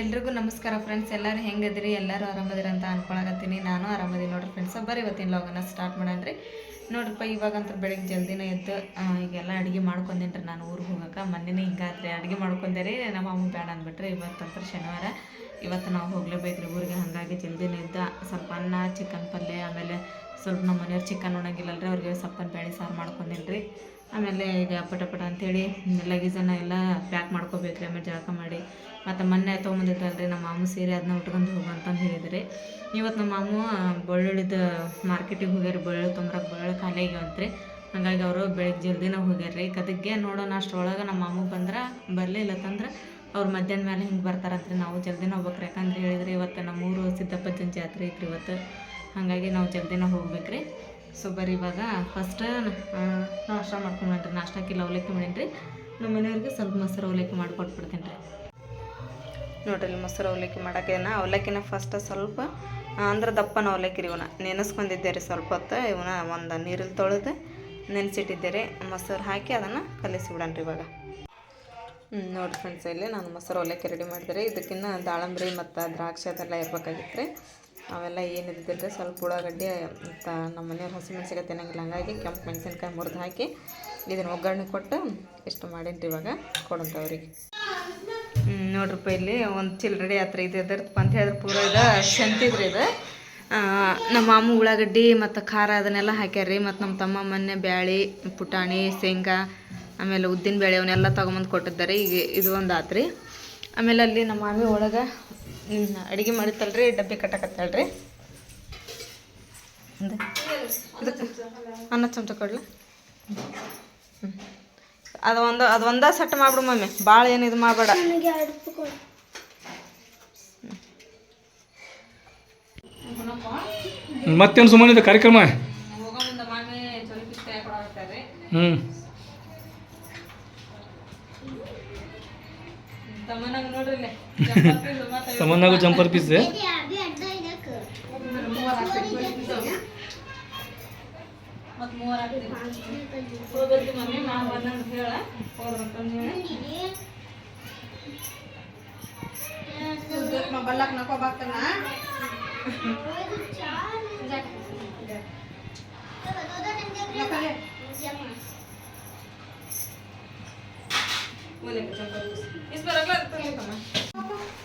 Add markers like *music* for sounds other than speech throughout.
ಎಲ್ರಿಗೂ ನಮಸ್ಕಾರ ಫ್ರೆಂಡ್ಸ್ ಎಲ್ಲರೂ ಹೆಂಗದಿರಿ? ಎಲ್ಲರೂ ಆರಾಮದಿರ ಅಂತ ಅನ್ಕೊಳಕತ್ತೀನಿ. ನಾನು ಆರಾಮದಿ ನೋಡ್ರಿ ಫ್ರೆಂಡ್ಸ್ ಬರ್ರಿ ಇವತ್ತಿನ ಲಾಗನ್ನ ಸ್ಟಾರ್ಟ್ ಮಾಡಣ್ರಿ ನೋಡ್ರಿಪ್ಪ ಇವಾಗಂತೂ ಬೆಳಿಗ್ಗೆ ಜಲ್ದಿನೇ ಎದ್ದು ಈಗೆಲ್ಲ ಅಡುಗೆ ಮಾಡ್ಕೊಂಡೇನ್ರಿ. ನಾನು ಊರಿಗೆ ಹೋಗಕ್ಕೆ ಮೊನ್ನೆನೇ ಹಿಂಗಾತ್ರಿ ಅಡುಗೆ ಮಾಡ್ಕೊಂಡೆ ರೀ. ನಮ್ಮ ಅಮ್ಮ ಬೇಡ ಅಂದ್ಬಿಟ್ರಿ. ಇವತ್ತಂತ್ರ ಶನಿವಾರ. ಇವತ್ತು ನಾವು ಹೋಗ್ಲೇಬೇಕ್ರಿ ಊರಿಗೆ. ಹಾಗಾಗಿ ಜಲ್ದಿನೇ ಎದ್ದು ಸ್ವಲ್ಪ ಅನ್ನ ಚಿಕನ್ ಪಲ್ಯ, ಆಮೇಲೆ ಸ್ವಲ್ಪ ನಮ್ಮ ಮನೆಯವ್ರು ಚಿಕನ್ ಉಣಂಗಿಲ್ಲಲ್ರಿ. ಅವ್ರಿಗೆ ಸಪ್ಪನ ಬೇಳೆ ಸಾರು ಮಾಡ್ಕೊಂಡೇನ್ರಿ. ಆಮೇಲೆ ಈಗ ಪಟ ಪಟ ಅಂಥೇಳಿ ಲಗೇಜನ್ನು ಎಲ್ಲ ಪ್ಯಾಕ್ ಮಾಡ್ಕೋಬೇಕ್ರಿ. ಆಮೇಲೆ ಜಳಕ ಮಾಡಿ. ಮತ್ತು ಮೊನ್ನೆ ತೊಗೊಂಬಂದಿದ್ದಲ್ರಿ ನಮ್ಮ ಮಾಮು ಸೀರೆ ಅದನ್ನ ಉಟ್ಕೊಂಡು ಹೋಗು ಅಂತಂದು ಹೇಳಿದ್ರಿ. ಇವತ್ತು ನಮ್ಮ ಮಾಮು ಬೆಳ್ಳುಳ್ಳಿದ ಮಾರ್ಕೆಟಿಗೆ ಹೋಗ್ಯಾರ, ಬೆಳ್ಳುಳ್ಳಿ ತೊಂಬರಕ್ಕೆ ಬೆಳ್ಳುಳ್ಳಿ ಖಾಲಿ ಆಗ್ಯಾವಂತ್ರಿ ಹಾಗಾಗಿ ಅವರು ಬೆಳಗ್ಗೆ ಜಲ್ದಿನ ಹೋಗ್ಯಾರ್ರಿ. ಕದಕ್ಕೆ ನೋಡೋಣ ಅಷ್ಟರೊಳಗೆ ನಮ್ಮ ಮಾಮು ಬಂದ್ರೆ ಬರಲಿಲ್ಲ ತಂದ್ರೆ ಅವ್ರು ಮಧ್ಯಾಹ್ನ ಮೇಲೆ ಹಿಂಗೆ ಬರ್ತಾರಂತ್ರಿ. ನಾವು ಜಲ್ದಿನ ಹೋಗ್ಬೇಕ್ರಿ. ಯಾಕಂದ್ರೆ ಹೇಳಿದ್ರಿ ಇವತ್ತು ನಮ್ಮೂರು ಸಿದ್ದಪ್ಪಜ್ಜನ ಜಾತ್ರೆ ಐತ್ರಿ ಇವತ್ತು. ಹಾಗಾಗಿ ನಾವು ಜಲ್ದಿನ ಹೋಗ್ಬೇಕ್ರಿ. ಸೊ ಬರೀ ಇವಾಗ ಫಸ್ಟ್ ನಾಷ್ಟ ಮಾಡ್ಕೊಂಡ್ರಿ ನಾಷ್ಟಕ್ಕೆ ಅವಲಕ್ಕಿ ಮಾಡೀನಿ ನಮ್ಮ ಮನೆಯವ್ರಿಗೆ ಸ್ವಲ್ಪ ಮೊಸರು ಅವಲಕ್ಕಿ ಮಾಡಿಕೊಟ್ಬಿಡ್ತೀನಿ ರೀ ನೋಡ್ರಿ ಮೊಸರು ಅವಲಕ್ಕಿ ಮಾಡೋಕ್ಕೇನ ಅವಲಕ್ಕಿನ ಫಸ್ಟ್ ಸ್ವಲ್ಪ ಅಂದ್ರೆ ದಪ್ಪನ ಅವಲಕ್ಕಿ ರೀ ಇವನ್ನ ನೆನೆಸ್ಕೊಂಡಿದ್ದೆ ರೀ ಸ್ವಲ್ಪ ಹೊತ್ತು. ಇವನ ಒಂದು ನೀರಲ್ಲಿ ತೊಳೆದು ನೆನೆಸಿಟ್ಟಿದ್ದೆ ರೀ. ಮೊಸರು ಹಾಕಿ ಅದನ್ನು ಕಲಿಸಿ ರೀ ಇವಾಗ. ನೋಡಿ ಫ್ರೆಂಡ್ಸ್ ಇಲ್ಲಿ ನಾನು ಮೊಸರು ಅವಲಕ್ಕಿ ರೆಡಿ ಮಾಡಿದೆ ರೀ. ಇದಕ್ಕಿನ್ನ ದಾಳಂಬ್ರಿ ಮತ್ತು ದ್ರಾಕ್ಷಿ ಅದೆಲ್ಲ ಇರಬೇಕಾಗಿತ್ತು ರೀ. ಅವೆಲ್ಲ ಏನಿದ್ದಿದ್ರೆ ಸ್ವಲ್ಪ ಉಳ್ಳಾಗಡ್ಡಿ, ಮತ್ತು ನಮ್ಮ ಮನೆಯವ್ರು ಹಸಿಮೆಣ್ಸಿಗೆ ತಿನ್ನಂಗಿಲ್ಲ. ಹಂಗಾಗಿ ಕೆಂಪು ಮೆಣಸಿನ್ಕಾಯಿ ಮುರಿದು ಹಾಕಿ ಇದನ್ನು ಒಗ್ಗರಣೆ ಕೊಟ್ಟು ಇಷ್ಟು ಮಾಡೀನಿ ರೀ ಇವಾಗ. ಕೊಡೋಂಥವ್ರಿಗೆ ನೋಡ್ರಪ್ಪ ಇಲ್ಲಿ ಒಂದು ಚಿಲ್ಲರೆ ರೆಡಿ ಇದೆ ಎದರ್ದಪ್ಪ ಅಂತ ಹೇಳಿದ್ರೆ ಪೂರ ಇದು, ಶಂತಿದ್ರಿ ಇದು. ನಮ್ಮ ಮಾಮ ಉಳ್ಳಾಗಡ್ಡಿ ಮತ್ತು ಖಾರ ಅದನ್ನೆಲ್ಲ ಹಾಕ್ಯಾರ್ರಿ, ಮತ್ತು ನಮ್ಮ ತಮ್ಮ ಮೊನ್ನೆ ಬ್ಯಾಳಿ, ಪುಟಾಣಿ, ಶೇಂಗಾ, ಆಮೇಲೆ ಉದ್ದಿನ ಬೇಳೆ ಅವನ್ನೆಲ್ಲ ತೊಗೊಂಬಂದು ಕೊಟ್ಟಿದ್ದಾರೆ, ಈಗ ಇದು ಒಂದು ಆತ್ರಿ. ಆಮೇಲೆ ಅಲ್ಲಿ ನಮ್ಮ ಮಾಮಿ ಒಳಗೆ ಅಡುಗೆ ಮಾಡಿತ್ತಲ್ರಿ, ಡಬ್ಬಿ ಕಟ್ಟಕತ್ತಳ್ರಿ ಅನ್ನ ಚಮಚ ಕೊಡ್ಲ? ಹ್ಞೂ ಅದು ಒಂದು ಅದು ಒಂದ ಸೆಟ್ ಮಾಡ್ಬಿಡು ಮಮ್ಮಿ. ಭಾಳ ಏನು ಇದು ಮಾಡಬೇಡ. ಮತ್ತೇನು ಸುಮ್ಮನೆ ಇದೆ ಕಾರ್ಯಕ್ರಮ? ಹ್ಞೂ ಇಲ್ಲೇ. *laughs* ಜಂಪರ್ ಪೀಸ್ ಹೋಗ್ಬರ್ತೀವಿ ಮಮ್ಮಿ ಮಾ ಬಂದಂತ ಹೇಳ ಹೋಗ್ಬೇಕಂತ ಹೇಳಿ ಬಲ್ಲಕ್ ನಕೋ ಬಾಕ್ತನ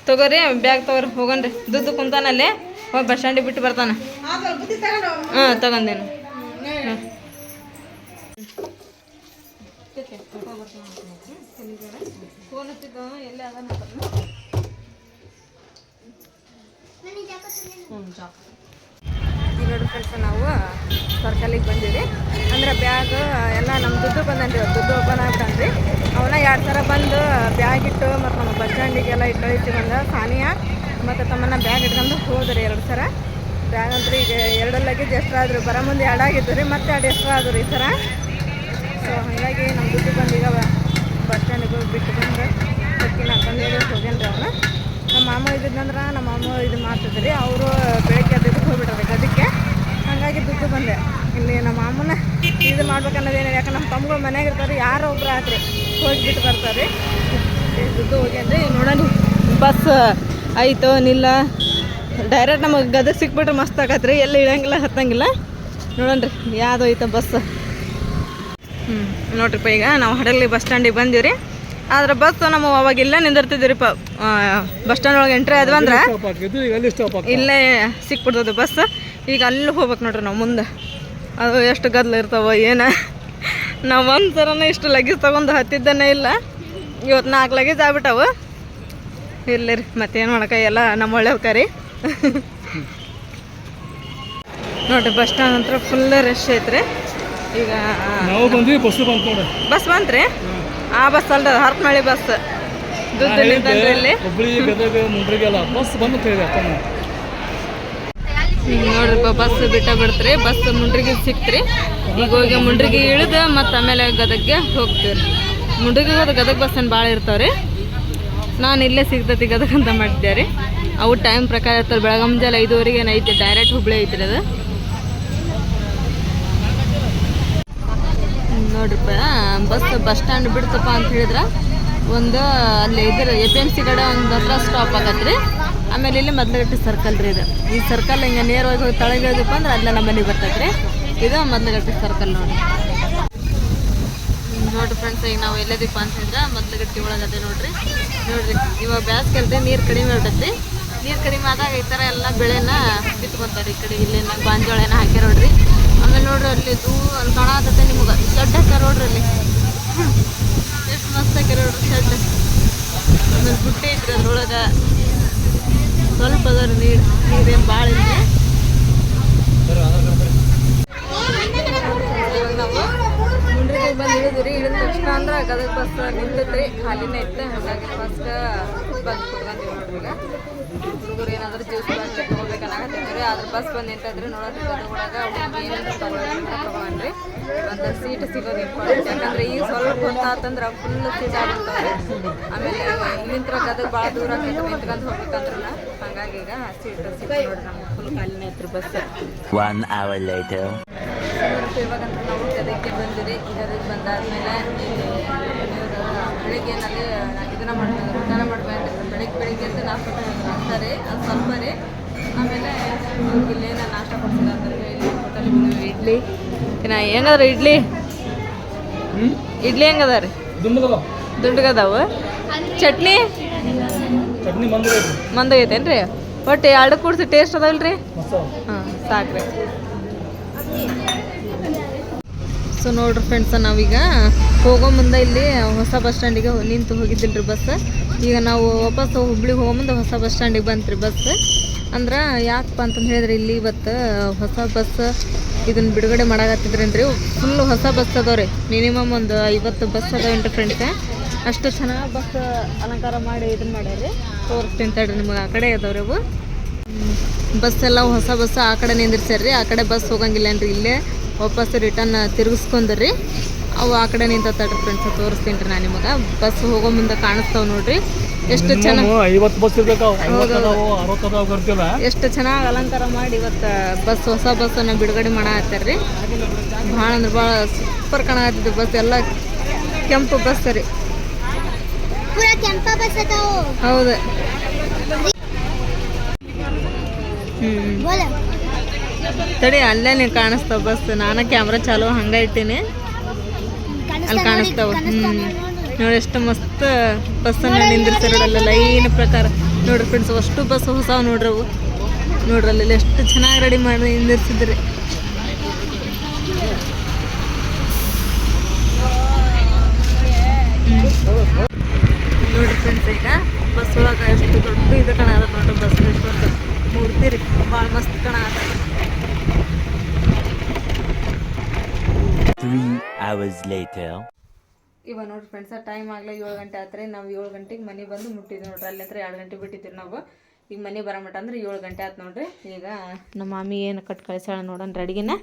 ತಗೋರಿ ಬ್ಯಾಗ್ ತಗೋರಿ ಹೋಗನ್ರಿ. ದುಡ್ಡು ಕುಂತಾನಲ್ಲಿ ಹೋಗಿ ಬಸ್ ಸ್ಟ್ಯಾಂಡಿಗೆ ಬಿಟ್ಟು ಬರ್ತಾನೆ. ಹಾಂ ತಗೊಂಡೇನು. ಹಚ್ಚಿದ್ದ ಎಲ್ಲಿ ಅದಾನ ಹ್ಞೂ ಈಗ ನೋಡಿ ನಾವು ಸರ್ಕಲಿಗೆ ಬಂದಿವಿ. ಅಂದ್ರೆ ಬ್ಯಾಗ್ ಎಲ್ಲ ನಮ್ಮ ದುಡ್ಡು ಬಂದನ್ರಿ ದುಡ್ಡು ಓಪನ್ ಆಗ್ಬಿಟ್ಟನ್ರಿ ಅವನ್ನ ಎರಡು ಥರ ಬಂದು ಬ್ಯಾಗ್ ಇಟ್ಟು ಮತ್ತು ನಮ್ಮ ಬಸ್ ಸ್ಟ್ಯಾಂಡಿಗೆಲ್ಲ ಇಟ್ಟು ಇಟ್ಟು ಬಂದ ಸಾನಿಯಾ ಮತ್ತು ತಮ್ಮನ್ನ ಬ್ಯಾಗ್ ಇಟ್ಕೊಂಡು ಹೋದ್ರಿ ಎರಡು ಸರ ಬ್ಯಾಗ್ ಅಂದ್ರೆ ಈಗ ಎರಡು ಲಗೇಜ್ ಎಕ್ಸ್ಟ್ರಾ ಆದ್ರು ಬರೋ ಮುಂದೆ ಎರಡಾಗಿದ್ದು ರೀ ಮತ್ತೆ ಎರಡು ಎಕ್ಸ್ಟ್ರಾ ಆದ್ರು ಈ ಥರ ಸೊ ಹಾಗಾಗಿ ನಮ್ಮ ದುಡ್ಡು ಬಂದು ಈಗ ಸ್ಟ್ಯಾಂಡಿಗೆ ಹೋಗಿ ಬಿಟ್ಟು ಬಂದು. ಹಾಕೊಂಡು ಹೇಳಿ ಹೋಗ್ಯಾನ್ರಿ ಅವನು. ನಮ್ಮ ಮಾಮ ಇದ್ದಿದ್ದಂದ್ರೆ ನಮ್ಮ ಮಾಮ ಇದು ಮಾಡ್ತಿದ್ರಿ. ಅವರು ಬೆಳಗ್ಗೆ ಅದಕ್ಕೆ ಹೋಗ್ಬಿಟ್ರಿ ಅದಕ್ಕೆ. ಹಾಗಾಗಿ ದುಡ್ಡು ಬಂದೆ. ಇಲ್ಲಿ ನಮ್ಮ ಮಾಮನ ಇದು ಮಾಡ್ಬೇಕನ್ನೋದೇನಿಲ್ಲ ಯಾಕಂದ್ರೆ ನಮ್ಮ ತಮ್ಮಗಳು ಮನೆಯಾಗ ಇರ್ತಾರೆ. ಯಾರೋ ಒಬ್ರು ಆತ್ರಿ ಹೋಗಿಬಿಟ್ಟು ಬರ್ತಾರೆ. ರೀ ದುಡ್ಡು ಹೋಗ್ಯಂದ್ರೆ ನೋಡೋಣ. ಬಸ್ ಆಯಿತು ನಿಲ್ಲ? ಡೈರೆಕ್ಟ್ ನಮಗೆ ಗದಗ ಸಿಕ್ಬಿಟ್ರೆ ಮಸ್ತ್ ಆಗತ್ರಿ. ಎಲ್ಲಿ ಇಳಂಗಿಲ್ಲ, ಹತ್ತಂಗಿಲ್ಲ. ನೋಡೋಣ ರೀ ಯಾವ್ದು ಐತೆ ಬಸ್? ಹ್ಞೂ ನೋಡ್ರಿಪ್ಪ ಈಗ ನಾವು ಹಡಗಲಿ ಬಸ್ ಸ್ಟ್ಯಾಂಡಿಗೆ ಬಂದೀವಿ ಆದ್ರೆ ಬಸ್ ನಮ್ಮ ಅವಾಗ ಇಲ್ಲೇ ನಿಂದಿರ್ತಿದ್ವಿ ರೀ ಪ ಬಸ್ ಸ್ಟ್ಯಾಂಡ್ ಒಳಗೆ ಎಂಟ್ರಿ ಆದ್ವಿ ಅಂದ್ರೆ ಸ್ಟಾಪ್ ಹಾಕಿದ್ದು ಈಗ ಅಲ್ಲಿ ಸ್ಟಾಪ್ ಹಾಕಿ ಇಲ್ಲೇ ಸಿಕ್ಬಿಡ್ತದೆ ಬಸ್. ಈಗ ಅಲ್ಲಿ ಹೋಗ್ಬೇಕು ನೋಡ್ರಿ ನಾವು ಮುಂದೆ. ಅದು ಎಷ್ಟು ಗದ್ಲ ಇರ್ತಾವ ಏನು. ನಾವು ಒಂದು ಸರನ ಇಷ್ಟು ಲಗೇಜ್ ತೊಗೊಂಡು ಹತ್ತಿದ್ದನೇ ಇಲ್ಲ. ಇವತ್ತು ನಾಲ್ಕು ಲಗೇಜ್ ಆಗ್ಬಿಟ್ಟವು. ಇರ್ಲಿ ರೀ ಮತ್ತೇನು ಮಾಡಕ ಎಲ್ಲ ನಮ್ಮ ಒಳ್ಳೆಯವ್ಕ ರೀ ನೋಡ್ರಿ ಬಸ್ ಸ್ಟ್ಯಾಂಡ್ ಹತ್ರ ಫುಲ್ ರಶ್ ಐತ್ರಿ. ಈಗ ನಾವು ಬಂದ್ವಿ ಬಸ್ ಬಂತು ನೋಡಿ. ಬಸ್ ಬಂತ್ರಿ? ಆ ಬಸ್ ಅಲ್ದ ಹರಪನಹಳ್ಳಿ ಬಸ್. ದುಡ್ಡು ನಿಂತನ್ರಿ ಇಲ್ಲಿ ಹುಬ್ಳಿ ಗದಗ ಮುಂಡ್ರಿಗೆಲ್ಲ ಬಸ್ ಬಂದು ನೋಡ್ರಿಪ್ಪ ಬಸ್ ಬಿಟ್ಟ ಬಿಡ್ತ್ರಿ ಬಸ್ ಮುಂಡ್ರಿಗೆ ಸಿಕ್ತ್ರಿ. ಈಗ ಹೋಗಿ ಮುಂಡ್ರಿಗೆ ಇಳಿದು ಮತ್ತೆ ಆಮೇಲೆ ಗದಗ್ಗೆ ಹೋಗ್ತೀವಿ ಮುಂಡ್ರಿಗೆ ಹೋದ ಗದಗ ಬಸ್ ಏನು ಭಾಳ ಇರ್ತಾವ್ರಿ? ನಾನು ಇಲ್ಲೇ ಸಿಗ್ತೈತಿ ಗದಗ ಅಂತ ಮಾಡಿದ್ದೆ ರೀ. ಅವು ಟೈಮ್ ಪ್ರಕಾರ ಇರ್ತಾರೆ ಬೆಳಗ್ಗೆ ಮುಂಜಾನೆ ಐದುವರೆಗೆ ಏನೈತಿ ಡೈರೆಕ್ಟ್ ಹುಬ್ಳಿ ಐತ್ರಿ ಅದು. ನೋಡ್ರಿಪ್ಪ, ಬಸ್ ಬಸ್ ಸ್ಟ್ಯಾಂಡ್ ಬಿಡ್ತಪ್ಪ ಅಂತ ಹೇಳಿದ್ರೆ, ಒಂದು ಅಲ್ಲಿ ಇದ್ರ ಎ ಪಿ ಎಂ ಸಿ ಕಡೆ ಒಂದು ಹತ್ರ ಸ್ಟಾಪ್ ಆಗತ್ತೆ ಆಮೇಲೆ ಇಲ್ಲಿ ಮೊದ್ಲಗಟ್ಟಿ ಸರ್ಕಲ್ ರೀ ಇದು. ಈ ಸರ್ಕಲ್ ಹಿಂಗೆ ನೇರವಾಗಿ ಹೋಗಿ ತಳಗಿಳಿದಪ್ಪ ಅಂದ್ರೆ ಅಲ್ಲೇ ನಮ್ಮ ಮನೆಗೆ ಬರ್ತೈತೆ ರೀ ಇದು ಮೊದ್ಲಗಟ್ಟಿ ಸರ್ಕಲ್ ನೋಡಿ ನೋಡ್ರಿ. ಫ್ರೆಂಡ್ಸ್ ಈಗ ನಾವು ಎಲ್ಲದಪ್ಪ ಅಂತಂದ್ರೆ ಮೊದ್ಲಗಟ್ಟಿ ಒಳಗದೆ ನೋಡ್ರಿ. ನೋಡ್ರಿ, ಇವಾಗ ಅಲ್ರಿ ನೀರು ಕಡಿಮೆ ಹೊರಟೈತಿ ನೀರು ಕಡಿಮೆ ಆದಾಗ ಈ ಥರ ಎಲ್ಲ ಬೆಳೆನ ಬಿತ್ಕೊತಾರೆ ಈ ಕಡೆ ಇಲ್ಲೇನ ಗಾಂಜೋಳನ ಹಾಕಿ ನೋಡ್ರಿ. ಆಮೇಲೆ ನೋಡ್ರಿ ಅಲ್ಲಿ ದೂ ಅಲ್ಲಿ ಕಾಣತೈತೆ ನಿಮ್ಗೆ. ಶೆಡ್ ಹಾಕ ನೋಡ್ರಿ ಅಲ್ಲಿ. ಎಷ್ಟು ಮಸ್ತ್ ಹಾಕ್ಯಾರ ನೋಡ್ರಿ ಶೆಡ್. ಆಮೇಲೆ ಬುಟ್ಟಿ ಐತ್ರಿ ಅದ್ರೊಳಗೆ. ಸ್ವಲ್ಪ ಅದಾರ ನೀರು, ನೀರೇನು ಭಾಳ ಇಲ್ರಿ ಇವಾಗ ನಾವು ಮುಂಡ್ರಿಗೆ ಬಂದು ಇಳಿದ್ರಿ, ಇಳಿದ ತಕ್ಷಣ ಅಂದ್ರೆ ಗದಗ ಬಸ್ ನಿಂತೈತ್ರಿ. ಖಾಲಿನೇ ಇತ್ತು ಹಾಗಾಗಿ ಫಸ್ಟ್ ಬಂದು ಕುತ್ಕೊಂತೀವಿ ನೋಡ್ರಿ ಈಗ. ಹುಡುಗರು ಏನಾದ್ರು ಜ್ಯೂಸ್ ತಗೋಬೇಕನ್ನಾಗತ್ತಿದ್ರಿ ಅದ್ರ ಬಸ್ ಬಂದು ನಿಂತೈತ್ರಿ ನೋಡೋದ್ರಿ ಗದಗ ಒಳಗೆ ಏನೇನು ತಗೊಳ್ರಿ ಒಂದು ಸೀಟ್ ಸಿಗೋದು ಇಂಪಾರ್ಟೆಂಟ್ ಯಾಕಂದ್ರೆ ಈಗ ಸ್ವಲ್ಪ ಹೊತ್ತಾತಂದ್ರೆ ಫುಲ್ ಸೀಟ್ ಆಗಿರ್ತಾರೆ. ಆಮೇಲೆ ನಿಂತ್ರ ಗದಗ ಭಾಳ ದೂರ ಆಗ್ತದೆ ನಿಂತ್ಕೊಂಡು ಹೋಗ್ಬೇಕಂದ್ರ ಹಂಗಾಗಿ ಈಗ ಸೀಟ್ ಸಿಗೋದು ನೋಡ್ರಿ ನಮ್ಗೆ. ಫುಲ್ ಖಾಲಿನೇ ಐತ್ರಿ ಬಸ್ ಇವಾಗಂದ್ರೆ ನಾವು ಗದಗಕ್ಕೆ ಬಂದಿರಿ. ಗದಗ ಬಂದಾದ್ಮೇಲೆ ಬೆಳಿಗ್ಗೆ ಏನಲ್ಲಿ ಇದನ್ನ ಮಾಡ್ತಾರೆ ಊಟನ ಮಾಡ್ಬೇಕು ಬೆಳಿಗ್ಗೆ ಬೆಳಿಗ್ಗೆ ಅಂತ ನಾಲ್ಕು ಮಾಡ್ತಾರೆ ಅದು ಸ್ವಲ್ಪ ಆಮೇಲೆ ಇವ್ರಿಗೆ ಇಲ್ಲೇನ ನಾಷ್ಟ ಕೊಡ್ತಾರೆ ಅಂತಂದ್ರೆ ಇಲ್ಲಿ ಇಡ್ಲಿ. ಇನ್ನ ಹೆಂಗದ್ರ ಇಡ್ಲಿ? ಇಡ್ಲಿ ಹೆಂಗದ ರೀ ದುಂಡ್ಗದಾವ? ಚಟ್ನಿ? ಚಟ್ನಿ ಮಂದಾಗೈತೇನು ರೀ ಒಟ್ಟು ಎರಡು ಕೂಡಿಸಿ ಟೇಸ್ಟ್ ಅದಲ್ರಿ ಹಾಂ ಸಾಕ್ರಿ. ಸೊ ನೋಡ್ರಿ ಫ್ರೆಂಡ್ಸ್ ನಾವೀಗ ಹೋಗೋ ಮುಂದೆ ಇಲ್ಲಿ ಹೊಸ ಬಸ್ ಸ್ಟ್ಯಾಂಡಿಗೆ ನಿಂತು ಹೋಗಿದ್ದಿಲ್ರಿ ಬಸ್ ಈಗ ನಾವು ವಾಪಸ್ ಹುಬ್ಳಿಗೆ ಹೋಗೋ ಮುಂದೆ ಹೊಸ ಬಸ್ ಸ್ಟ್ಯಾಂಡಿಗೆ ಬಂತ್ರಿ ಬಸ್ ಅಂದ್ರೆ ಯಾಕಪ್ಪ ಅಂತಂದು ಹೇಳಿದ್ರೆ ಇಲ್ಲಿ ಇವತ್ತು ಹೊಸ ಬಸ್ ಇದನ್ನು ಬಿಡುಗಡೆ ಮಾಡಾಕತ್ತಿದ್ರೇನ್ರಿ ಫುಲ್ ಹೊಸ ಬಸ್ ಅದಾವ್ರಿ. ಮಿನಿಮಮ್ ಒಂದು ಐವತ್ತು ಬಸ್ ಅದಾವೇನ್ರಿ ಫ್ರೆಂಡ್ಸ್ ಅಷ್ಟು ಚೆನ್ನಾಗಿ ಬಸ್ ಅಲಂಕಾರ ಮಾಡಿ ಇದನ್ನ ಮಾಡ್ಯಾರಿ ತೋರಿಸ್ತೀನಿ ತಡ್ರಿ ನಿಮಗೆ ಆ ಕಡೆ ಅದಾವ್ರಿ ಅವು. ಬಸ್ ಎಲ್ಲ ಹೊಸ ಬಸ್ ಆ ಕಡೆ ನಿಂದಿರ್ಸ್ಯಾರ್ರಿ. ಆ ಕಡೆ ಬಸ್ ಹೋಗಂಗಿಲ್ಲ ಏನ್ರಿ ಇಲ್ಲೇ ವಾಪಸ್ ರಿಟರ್ನ್ ತಿರುಗಿಸ್ಕೊಂಡ್ರಿ ಅವು ಆ ಕಡೆ ನಿಂತ ತಡ್ರಿ ಫ್ರೆಂಡ್ಸ್ ತೋರಿಸ್ತೀನಿ ರೀ ನಾನು ನಿಮಗೆ. ಬಸ್ ಹೋಗೋ ಮುಂದೆ ಕಾಣಿಸ್ತಾವೆ ನೋಡ್ರಿ. ಎಷ್ಟು ಚೆನ್ನಾಗಿ ಐವತ್ತು ಬಸ್ ಅರವತ್ತು ಅದಾವು ಬರ್ತಿಲ್ಲ ಎಷ್ಟು ಚೆನ್ನಾಗಿ ಅಲಂಕಾರ ಮಾಡಿ ಇವತ್ತು ಬಸ್ ಹೊಸ ಬಸ್ಸನ್ನು ಬಿಡುಗಡೆ ಮಾಡಾತ್ತಾರ್ರಿ ಭಾಳ ಅಂದ್ರೆ ಭಾಳ ಸೂಪರ್ ಕಾಣಕತ್ತಿದ್ದು ಬಸ್ ಎಲ್ಲ ಕೆಂಪು ಬಸ್ ರೀ. ಬಸ್ ಹೌದು. ತಡಿ ಅಲ್ಲೇ ನೀವು ಕಾಣಿಸ್ತಾವ ಬಸ್ ನಾನು ಕ್ಯಾಮ್ರಾ ಚಾಲು ಹಂಗ ಇಟ್ಟೀನಿ. ಅಲ್ಲಿ ಕಾಣಿಸ್ತಾವ. ಹ್ಞೂ ನೋಡಿ ಎಷ್ಟು ಮಸ್ತ್ ಅನ್ನ ನಿಂದಿರ್ತಾರೆ ನೋಡಲ್ಲ ಲೈನ್ ಪ್ರಕಾರ. ನೋಡ್ರಿ ಫ್ರೆಂಡ್ಸ್ ಅಷ್ಟು ಬಸ್ ಹೊಸ ನೋಡ್ರಿ ಅವು. ನೋಡ್ರಿ ಅಲ್ಲಿ ಎಷ್ಟು ಚೆನ್ನಾಗಿ ರೆಡಿ ಮಾಡಿ ನಿಂದಿರ್ಸಿದ್ರಿ. ನೋಡ್ರಿ ಫ್ರೆಂಡ್ಸ್ ಈಗ ಬಸ್ ಒಳಗೆ ಎಷ್ಟು ದೊಡ್ಡ ಇದು ಕಾಣದ ನೋಡ್ರಿ ಬಸ್ ಮೂರ್ತಿ ರೀ ಭಾಳ ಮಸ್ತ್ ಕಾಣದ Three hours later. ಇವಾಗ ನೋಡ್ರಿ ಫ್ರೆಂಡ್ಸ ಟೈಮ್ ಆಗಲಿ ಏಳು ಗಂಟೆ ಆತ್ರಿ. ನಾವು ಏಳು ಗಂಟೆಗೆ ಮನೆ ಬಂದು ಮುಟ್ಟಿದ್ವಿ ನೋಡ್ರಿ. ಅಲ್ಲಿ ಹತ್ರ ಎರಡು ಗಂಟೆ ಬಿಟ್ಟಿದ್ದೀವಿ ನಾವು. ಈಗ ಮನೆ ಬರಮಟ್ಟ ಮಟ ಅಂದ್ರೆ ಏಳು ಗಂಟೆ ಆಯ್ತು ನೋಡ್ರಿ. ಈಗ ನಮ್ಮ ಮಾಮಿ ಏನು ಕಟ್ ಕಳಿಸ್ಯಾಳ ನೋಡೋಣ ಅಡಿಗೆನ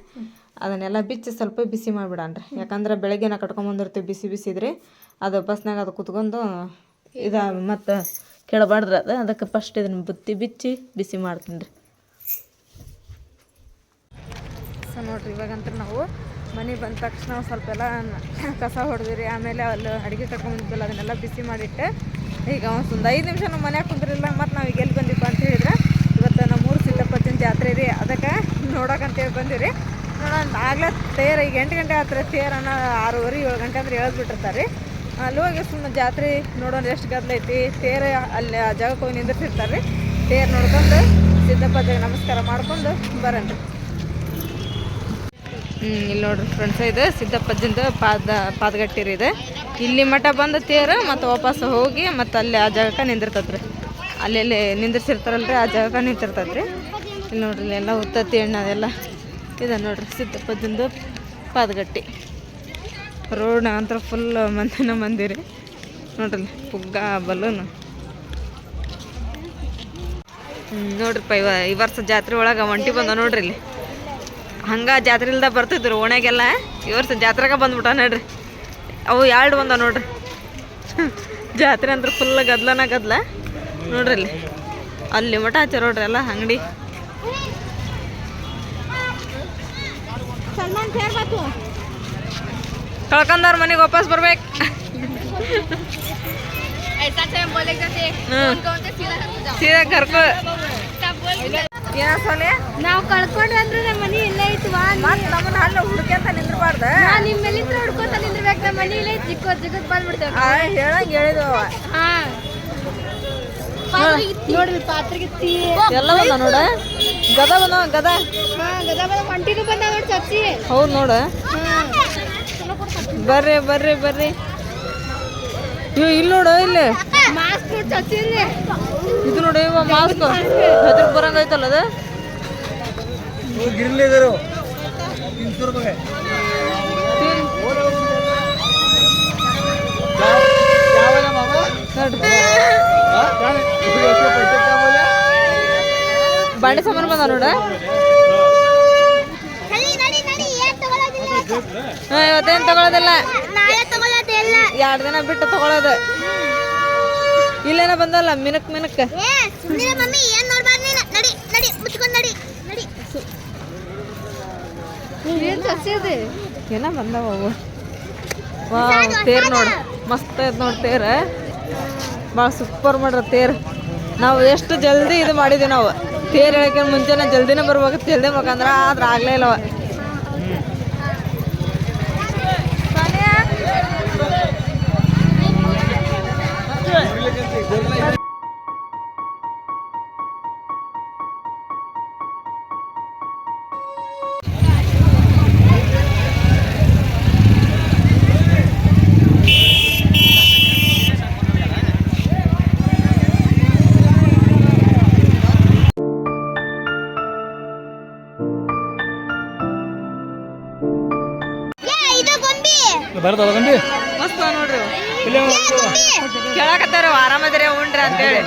ಅದನ್ನೆಲ್ಲ ಬಿಚ್ಚಿ ಸ್ವಲ್ಪ ಬಿಸಿ ಮಾಡಿಬಿಡನ್ರಿ. ಯಾಕಂದ್ರೆ ಬೆಳಗ್ಗೆನ ಕಟ್ಕೊಂಬಂದಿರ್ತೀವಿ ಬಿಸಿ ಬಿಸಿದ್ರಿ ಅದು ಬಸ್ನಾಗ ಅದು ಕುತ್ಕೊಂಡು ಇದ ಮತ್ತು ಕೆಳಬಾರ್ದ್ರಿ ಅದು. ಅದಕ್ಕೆ ಫಸ್ಟ್ ಇದನ್ನ ಬುತ್ತಿ ಬಿಚ್ಚಿ ಬಿಸಿ ಮಾಡ್ತೀನಿ ರೀ ಸೊ ನೋಡ್ರಿ ಇವಾಗಂತ ನಾವು ಮನೆಗೆ ಬಂದ ತಕ್ಷಣ ಸ್ವಲ್ಪ ಎಲ್ಲ ಕಸ ಹೊಡೆದಿರಿ, ಆಮೇಲೆ ಅಲ್ಲಿ ಅಡುಗೆ ಕಟ್ಕೊಂಡ್ಬಿಲ್ಲ ಅದನ್ನೆಲ್ಲ ಬಿಸಿ ಮಾಡಿಟ್ಟೆ. ಈಗ ಒಂದು ಐದು ನಿಮಿಷ ನಮ್ಮ ಮನ್ಯಾಗ ಕುಂದ್ರಿಲ್ಲ ಮತ್ತು ನಾವು ಈಗ ಎಲ್ಲಿ ಬಂದಿಪ್ಪ ಅಂತ ಹೇಳಿದ್ರೆ, ಇವತ್ತು ನಮ್ಮೂರು ಸಿದ್ದಪ್ಪತ್ತಿನ ಜಾತ್ರೆ ರೀ, ಅದಕ್ಕೆ ನೋಡೋಕಂತೇಳಿ ಬಂದಿರಿ. ನೋಡೋಣ ಆಗ್ಲೇ ತೇರು, ಈಗ ಎಂಟು ಗಂಟೆ ಆತ್ರಿ ತೇರನ್ನ ಆರೂವರೆ, ಏಳು ಗಂಟೆ ಅಂದ್ರೆ ಎಳ್ಬಿಟ್ಟಿರ್ತಾರೆ ರೀ. ಅಲ್ಲಿ ಹೋಗಿ ಸುಮ್ಮನೆ ಜಾತ್ರೆ ನೋಡೋಣ ಎಷ್ಟು ಗದ್ಲೈತಿ ತೇರ ಅಲ್ಲಿ ಆ ಜಾಗಕ್ಕೆ ಹೋಗಿ ನಿಂದಿರ್ತಿರ್ತಾರೆ ರೀ. ತೇರು ನೋಡ್ಕೊಂಡು ಸಿದ್ದಪ್ಪ ನಮಸ್ಕಾರ ಮಾಡ್ಕೊಂಡು ಬರೋಣ ಹ್ಞೂ ಇಲ್ಲಿ ನೋಡ್ರಿ ಫ್ರೆಂಡ್ಸ್ ಇದು. ಸಿದ್ದಪ್ಪಜ್ಜಿಂದ ಪಾದ ಪಾದಗಟ್ಟಿರಿ ಇದೆ ಇಲ್ಲಿ ಮಠ ಬಂದು ತೇರ ಮತ್ತು ವಾಪಸ್ ಹೋಗಿ ಮತ್ತು ಅಲ್ಲಿ ಆ ಜಾಗಕ್ಕೆ ನಿಂದಿರ್ತದ್ರಿ. ರೀ ಅಲ್ಲೆಲ್ಲಿ ರೀ ಆ ಜಾಗಕ್ಕೆ ನಿಂತಿರ್ತದ್ರಿ. ಇಲ್ಲಿ ನೋಡ್ರಿ ಎಲ್ಲ ಉತ್ತತ್ತಿ ಎಣ್ಣೆ ಅದೆಲ್ಲ ಇದೆ ನೋಡ್ರಿ. ಸಿದ್ದಪ್ಪಜ್ಜಿಂದು ಪಾದಗಟ್ಟಿ. ರೋಡ್ ಅಂತ ಫುಲ್ ಮಂದಿನ ಮಂದಿರಿ. ನೋಡ್ರಿ ಪುಗ್ಗ, ಬಲೂನು. ನೋಡ್ರಿಪ್ಪ ಇವ ಈ ವರ್ಷ ಜಾತ್ರೆ ಒಳಗೆ ಒಂಟಿ ಬಂದ ನೋಡ್ರಿ ಇಲ್ಲಿ. ಹಂಗೆ ಜಾತ್ರೆ ಇಲ್ದ ಬರ್ತಿದ್ರು ಓಣೆಗೆಲ್ಲ ಈ ವರ್ಷ ಜಾತ್ರೆಗೆ ಬಂದ್ಬಿಟ್ಟ ನೋಡ್ರಿ. ಅವು ಎರಡು ಬಂದ ನೋಡ್ರಿ. *laughs* ಜಾತ್ರೆ ಅಂದ್ರೆ ಫುಲ್ ಗದ್ಲನ ಗದ್ಲ. ನೋಡ್ರಿ ಅಲ್ಲಿ ಅಲ್ಲಿ ಮಠ ಹಚ್ಚಾರ ನೋಡ್ರಿ ಎಲ್ಲ ಅಂಗಡಿ. ಕಳ್ಕೊಂಡವ್ರ ಮನೆಗೆ ವಾಪಸ್ ಬರ್ಬೇಕು. ಸೀದಾ ಕರ್ಕೊ ನಾವು ಕಳ್ಕೊಂಡ್ರೆ ಅಂದ್ರೆ ನಮ್ಮ ಮನಿ ಮತ್ ನಮ್ಮನ್ನ ಹಲ್ಲ ಹುಡುಕ್ಯಂತ ನಿಂದ್ರಬಾರ್ದ? ನಾ ನಿಮ್ಮ ಮೇಲಿಂದ ಹುಡ್ಕೋತ ನಿಂದ್ರಬೇಕು ನಮ್ಮ ಮನಿ ಇಲ್ಲೇ ಐತಿ ಚಿಕ್ಕ ಜಿಗದ್ ಬಂದ್ಬಿಡ್ತೇವೆ. ಆ, ಹೇಳಂಗ್ ಹೇಳಿದವ. ಹಾ. ನೋಡ್ರಿ ಪಾತ್ರೆಗೆ ತೀ ಎಲ್ಲ ಬಂದ ನೋಡ? ಗದ ಬಂದವ ಗದ? ಹಾ ಗದ ಬದ ಹೊಂಟಿನೂ ಬಂದ ನೋಡಿ ಚಚ್ಚಿ ಹೌದ್ ನೋಡ. ಬರ್ರಿ ಬರ್ರಿ ಬರ್ರಿ. ಇವ್ ಇಲ್ಲಿ ನೋಡು ಇಲ್ಲಿ. ಮಾಸ್ಕ್ ನೋಡಿ ಚಚ್ಚಿ ಇದು ನೋಡಿ ಇವ ಮಾಸ್ಕ್ ಹೆದ್ರ ಬರಂಗ ಐತಲ್ಲ ಅದ? ಬಾಂಡೆ ಸಾಮಾನು ಬಂದ ನೋಡ. ಇವತ್ತೇನ್ ತಗೊಳೋದಿಲ್ಲ. ನಾಳೆ ತಗೊಳ್ಳೋದಿಲ್ಲ ಎರಡ್ ದಿನ ಬಿಟ್ಟು ತಗೊಳೋದು. ಇಲ್ಲೇನ ಬಂದಲ್ಲ ಮಿನಕ್ ಮಿನಕ್ ಏ ಸುಮ್ಮನೆ ಮಮ್ಮಿ ಏನ್ ನೋಡ್ಬಾರ್ದು ನೀನು ನಡಿ ನಡಿ ಮುಚ್ಕೊಂಡ್ ನಡಿ ನಡಿ ಏನ್ ಚಚ್ಚಿದೆ ಏನ ಬಂದವ ಅವು? ವಾ ತೇರ್ ನೋಡ ಮಸ್ತ್ ಐತ್ ನೋಡ್ ತೇರ. ಭಾಳ ಸೂಪರ್ ಮಾಡ್ರ ತೇರ್. ನಾವು ಎಷ್ಟು ಜಲ್ದಿ ಇದು ಮಾಡಿದ್ವಿ ನಾವು. ತೇರ್ ಹೇಳಕ್ಕೆ ಮುಂಚೆನೆ ಜಲ್ದಿನೇ ಬರ್ಬೇಕು ಜಲ್ದಿ ಬೇಕಂದ್ರೆ ಆದ್ರೆ ಆಗಲೇ ಇಲ್ಲವ. ಬರ್ತದ ಗಂಡಿ? ಮಸ್ತ್ ಅವ ನೋಡ್ರಿ ಇವು. ಇಲ್ಲೇ ಕೇಳಾಕತ್ತಾರ ಆರಾಮದಿರಿ ಉಂಡ್ರಿ ಅಂತೇಳಿ.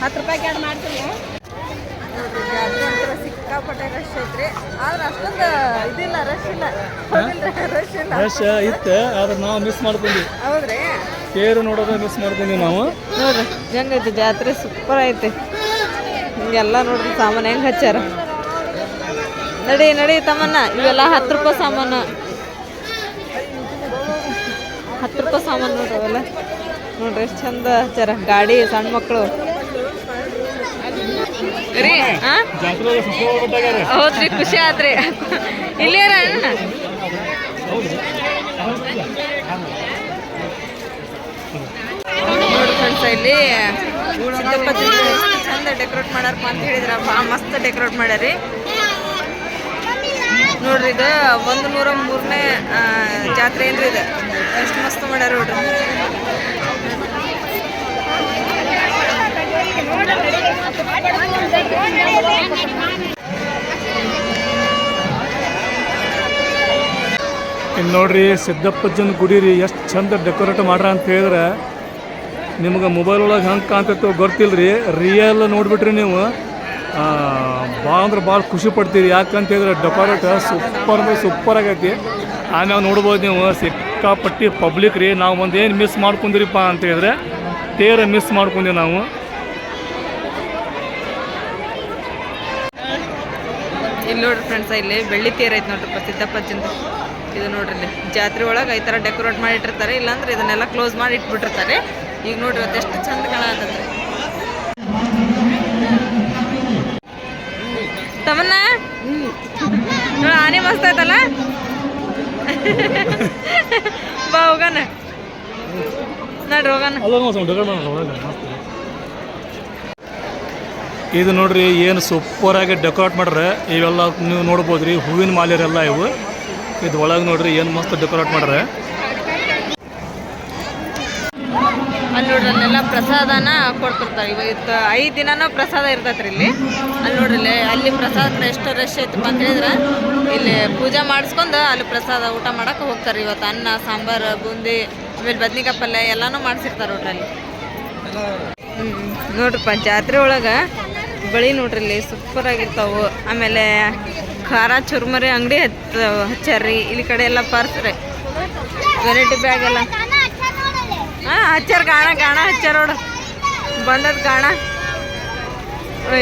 ಹತ್ತು ರೂಪಾಯಿ ಕ್ಯಾಡ್ ಮಾಡ್ತೀನಿ. ಸಿಕ್ಕಾಪಟ್ಟೆ ರಶ್ ಐತ್ರಿ. ಆದ್ರೆ ಅಷ್ಟೊಂದು ಇದಿಲ್ಲ ರಶ್ ಇಲ್ಲ. ರಶ್ *laughs* ಇಲ್ಲ. ರಶ್ ಇತ್ತು ಆದ್ರೆ ನಾವು ಮಿಸ್ ಮಾಡ್ಕೊಂಡ್ವಿ. ಹೌದ್ರಿ? ತೇರು ನೋಡೋದ ಮಿಸ್ ಮಾಡ್ತೀನಿ ನಾವು. ನೋಡ್ರಿ ಹೆಂಗೈತಿ ಜಾತ್ರೆ? ಸೂಪರ್ ಐತಿ. ಹಿಂಗೆಲ್ಲ ನೋಡ್ರಿ ಸಾಮಾನು ಹೆಂಗ್ ಹಚ್ಚಾರ ನಡಿ ನಡಿ ತಮ್ಮನ್ನ ಇವೆಲ್ಲ ಹತ್ತು ರೂಪಾಯಿ ಸಾಮಾನು. ಹತ್ತು ರೂಪಾಯಿ ಸಾಮಾನು ನೋಡ್ರಿ ಅವೆಲ್ಲ. ನೋಡ್ರಿ ಎಷ್ಟು ಚಂದ ಹಚ್ಚಾರ ಗಾಡಿ ಸಣ್ಣ ಮಕ್ಕಳು ಹೌದ್ರಿ ಖುಷಿ ಆತ್ರಿ ಇಲ್ಲೇರ ನೋಡಿ ಫ್ರೆಂಡ್ಸ್ ಇಲ್ಲಿ ಸಿದ್ದಪ್ಪ ಎಷ್ಟು ಚಂದ ಡೆಕೋರೇಟ್ ಮಾಡಾರಪ್ಪ ಅಂತ ಹೇಳಿದ್ರ ಮಸ್ತ್ ಡೆಕೋರೇಟ್ ಮಾಡ್ಯಾರಿ. ನೋಡ್ರಿ ಇದು ಒಂದು ನೂರ ಮೂರನೇ ಜಾತ್ರೆ ಏನ್ರಿ ಇದು? ಎಷ್ಟು ಮಸ್ತ್ ಮಾಡ್ಯಾರ ನೋಡ್ರಿ. ಇನ್ನು ನೋಡ್ರಿ ಸಿದ್ದಪ್ಪಜ್ಜನ ಗುಡಿ ರೀ ಎಷ್ಟು ಚಂದ ಡೆಕೋರೇಟ್ ಮಾಡ್ರ ಅಂತ ಹೇಳಿದ್ರೆ ನಿಮ್ಗೆ ಮೊಬೈಲ್ ಒಳಗೆ ಹೆಂಗೆ ಕಾಣ್ತೈತೋ ಗೊತ್ತಿಲ್ಲ ರೀ ರಿಯಲ್ ನೋಡ್ಬಿಟ್ರಿ ನೀವು. ಭಾಳ ಅಂದ್ರೆ ಭಾಳ ಖುಷಿ ಪಡ್ತೀರಿ. ಯಾಕಂತ ಹೇಳಿದ್ರೆ ಡೆಕೋರೇಟ್ ಸೂಪರ್ ಅಂದ್ರೆ ಸೂಪರ್ ಆಗೈತಿ. ಆಮೇಲೆ ನೋಡ್ಬೋದು ನೀವು, ಸಿಕ್ಕಾಪಟ್ಟಿ ಪಬ್ಲಿಕ್ ರೀ. ನಾವು ಒಂದೇನು ಮಿಸ್ ಮಾಡ್ಕೊಂಡಿರಿಪ್ಪ ಅಂತ ಹೇಳಿದ್ರೆ ತೇರ ಮಿಸ್ ಮಾಡ್ಕೊಂಡಿ ನಾವು. ಇಲ್ಲಿ ನೋಡ್ರಿ ಫ್ರೆಂಡ್ಸ್ ಇಲ್ಲಿ ಬೆಳ್ಳಿ ತೇರ್ ಐತೆ ನೋಡ್ರಿ ಸಿದ್ದಪ್ಪಜ್ಜಿಂದ ಇದು ನೋಡ್ರಿ ಜಾತ್ರೆ ಒಳಗೆ ಈ ಥರ ಡೆಕೋರೇಟ್ ಮಾಡಿ ಇಟ್ಟಿರ್ತಾರೆ ಇಲ್ಲಾಂದ್ರೆ ಇದನ್ನೆಲ್ಲ ಕ್ಲೋಸ್ ಮಾಡಿ ಇಟ್ಬಿಟ್ಟಿರ್ತಾರೆ. ಈಗ ನೋಡ್ರಿ ಅದೆಷ್ಟು ಚಂದ ಕಾಣ ತಮ್ಮನ್ನ ನೋಡ, ಆನೆ ಮಸ್ತ್ ಆಯ್ತಲ್ಲ ಬಾ, ಹೋಗಣ. ನೋಡ್ರಿ, ಹೋಗೋಣ. ಇದೆ. ನೋಡ್ರಿ, ಏನು ಸೂಪರಾಗಿ ಡೆಕೋರೇಟ್ ಮಾಡ್ರೆ, ಇವೆಲ್ಲ ನೀವು ನೋಡ್ಬೋದ್ರಿ, ಹೂವಿನ ಮಾಲೆರೆಲ್ಲ ಇವು. ಇದು ಒಳಗೆ ನೋಡ್ರಿ, ಏನು ಮಸ್ತ್ ಡೆಕೋರೇಟ್ ಮಾಡ್ರೆ. ಅಲ್ಲಿ ನೋಡ್ರಿ ಅಲ್ಲೆಲ್ಲ ಪ್ರಸಾದನ ಕೊಡ್ತಿರ್ತಾರೆ. ಇವತ್ತು ಐದು ದಿನನೂ ಪ್ರಸಾದ ಇರ್ತೈತ್ರಿ ಇಲ್ಲಿ. ಅಲ್ಲಿ ನೋಡ್ರಿ ಅಲ್ಲಿ ಪ್ರಸಾದ ಎಷ್ಟು ರಶ್ ಐತಪ್ಪ ಅಂತ ಹೇಳಿದ್ರೆ, ಇಲ್ಲಿ ಪೂಜೆ ಮಾಡಿಸ್ಕೊಂಡು ಅಲ್ಲಿ ಪ್ರಸಾದ ಊಟ ಮಾಡಕ್ಕೆ ಹೋಗ್ತಾರೆ. ಇವತ್ತು ಅನ್ನ, ಸಾಂಬಾರು, ಬೂಂದಿ, ಆಮೇಲೆ ಬದ್ನಿಕಾಯಿ ಪಲ್ಯ ಎಲ್ಲನೂ ಮಾಡಿಸಿರ್ತಾರೆ ನೋಡ್ರಿ ಅಲ್ಲಿ. ಹ್ಞೂ ಜಾತ್ರೆ ಒಳಗೆ ಬಳಿ ನೋಡ್ರಿ ಇಲ್ಲಿ ಸೂಪರ್ ಆಗಿರ್ತಾವು. ಆಮೇಲೆ ಖಾರ ಚುರ್ಮರಿ ಅಂಗಡಿ ಹಚ್ಚ ಹಚ್ಚಾರ್ರಿ. ಇಲ್ಲಿ ಕಡೆ ಎಲ್ಲ ಪಾರ್ಸ್ರಿ ವೆರೈಟಿ ಬ್ಯಾಗ್ ಎಲ್ಲ. ಹಾಂ ಹಚ್ಚಾರ ಗಾಣ ಗಾಣ ಹಚ್ಚಾರ ನೋಡು. ಬಂದದ ಗಾಣ.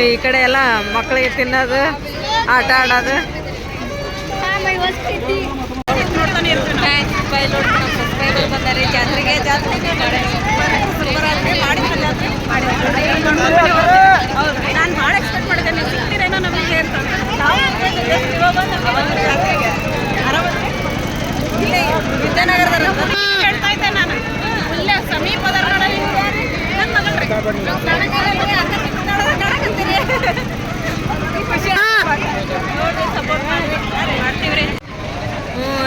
ಈ ಕಡೆ ಎಲ್ಲ ಮಕ್ಕಳಿಗೆ ತಿನ್ನೋದು, ಆಟ ಆಡೋದು. ನಾನು ಭಾಳ ಎಕ್ಸ್ಪೆಕ್ಟ್ ಸಿಗ್ತೀರೇನೋ ನಮಗೆ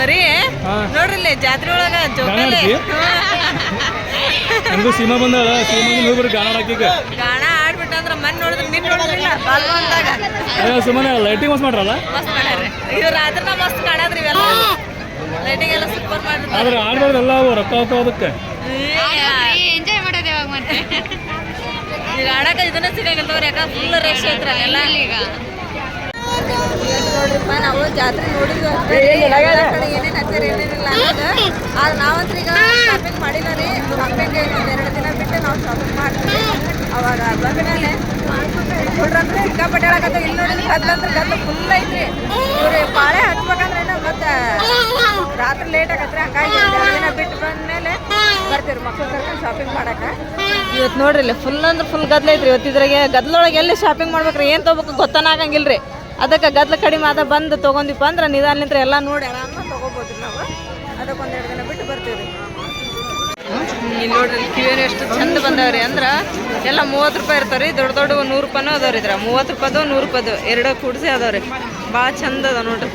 ರೀ ನೋಡ್ರಿ ಜಾತ್ರೆ ಒಳಗ ಜೋಕಾಲಿ? ನಮಗೂ ಸೀಮಾ ಬಂದಾಳ ಸೀಮಾ ಹೋಗ್ಬರ್ರಿ ಗಾಣ ಹಾಕಿಗ ಗಾಣ ಆಡ್ಬಿಟ್ಟಂದ್ರ ಮನ್ ನೋಡಿದ್ರೆ ನಿನ್ ನೋಡಿದ್ರಿಲ್ಲ ಅಯ್ಯೋ ಸುಮ್ಮನೆ ಲೈಟಿಂಗ್ ಮಸ್ತ್ ಮಾಡ್ರಲ್ಲ? ಮಸ್ತ್ ಇದು ರಾತ್ರಿನ ಮಸ್ತ್ ಕಾಣದ್ರಿ ಇವೆಲ್ಲ. ಲೈಟಿಂಗ್ ಎಲ್ಲ ಸೂಪರ್ ಮಾಡಿರ್ತಾರೆ ಆದ್ರೆ ಆಡ್ಬಾರ್ದಲ್ಲ ಅವು ರೊಕ್ಕ ಹೋಗ್ತಾವ ಅದಕ್ಕೆ. ಎಂಜಾಯ್ ಮಾಡೋದು ಯಾವಾಗ ಮತ್ತೆ? ಈಗ ಆಡಕ ಇದನ್ನ ಸಿಗಂಗಿಲ್ದವ್ರಿ ಯಾಕ ಫುಲ್ ರಶ್ ಐತ್ರ ಎಲ್ಲ ಈಗ. ನೋಡ್ರಿಪ್ಪ ನಾವು ಜಾತ್ರೆ ನೋಡಿದ್ವಿ ಅಷ್ಟೇ ಕಡೆ ಏನೇನು ಹಚ್ಚಾರ ಏನೇನಿಲ್ಲ ಅನ್ನೋದು. ಆದ್ರೆ ನಾವಂತ್ರು ಈಗ ಶಾಪಿಂಗ್ ಮಾಡಿಲ್ಲ ರೀ. ಶಾಪಿಂಗ್ ಎರಡು ದಿನ ಬಿಟ್ಟು ನಾವು ಶಾಪಿಂಗ್ ಮಾಡ್ತೀವಿ. ಅವಾಗ ಬಂದ್ಮೇಲೆ ಹುಡ್ರಂದ್ರೆ ಸಿಕ್ಕಾಪಟ್ಟೆ ಹೇಳಕತ್ತ ಇಲ್ಲಿ ನೋಡಿ ಗದ್ಲಂದ್ರೆ ಗದ್ಲ ಫುಲ್ ಐತ್ರಿ. ಇವ್ರಿ ಪಾಳೆ ಹಚ್ಬೇಕಂದ್ರೆ ಏನೋ ಮತ್ತೆ ರಾತ್ರಿ ಲೇಟ್ ಆಗತ್ರಿ ಹಂಗಾಗಿ ಎರಡು ದಿನ ಬಿಟ್ಟು ಬಂದ್ಮೇಲೆ ಬರ್ತೀವಿ ಮಕ್ಕಳು ಕರ್ಕೊಂಡು ಶಾಪಿಂಗ್ ಮಾಡಕ ಇವತ್ತು ನೋಡ್ರಿ ಫುಲ್ ಅಂದ್ರೆ ಫುಲ್ ಗದ್ಲ ಐತ್ರಿ. ಇವತ್ತು ಇದ್ರಾಗೆ ಗದ್ಲೊಳಗೆ ಎಲ್ಲಿ ಶಾಪಿಂಗ್ ಮಾಡ್ಬೇಕ್ರಿ? ಏನು ತೊಗೋಬೇಕು ರೀ ಅದಕ್ಕೆ ಗದ್ಲ ಕಡಿಮೆ ಆದ ಬಂದು ತೊಗೊಂಡಿಪ್ಪ ಅಂದ್ರೆ ನಿಧಾನಲಿಂತ್ರ ಎಲ್ಲ ನೋಡಿ ಆರಾಮ ತೊಗೋಬೋದು ನಾವು. ಅದಕ್ಕೆ ಒಂದೆರಡು ದಿನ ಬಿಟ್ಟು ಬರ್ತೀವಿ ಇಲ್ಲಿ ನೋಡ್ರಿ ಕಿವಿಯರು ಎಷ್ಟು ಚಂದ ಬಂದವ್ರಿ ಅಂದ್ರೆ ಎಲ್ಲ ಮೂವತ್ತು ರೂಪಾಯಿ ಇರ್ತಾವ್ರಿ. ದೊಡ್ಡ ದೊಡ್ಡ ನೂರು ರೂಪಾಯಿನೂ ಅದಾವ್ರಿ ಇದ್ರ ಮೂವತ್ತು ರೂಪಾಯ್ದು ನೂರು ರೂಪಾಯ್ದು ಎರಡು ಕೂಡಿಸಿ ಅದಾವ್ರಿ. ಭಾಳ ಚಂದ ಅದ ನೋಡ್ರಿ.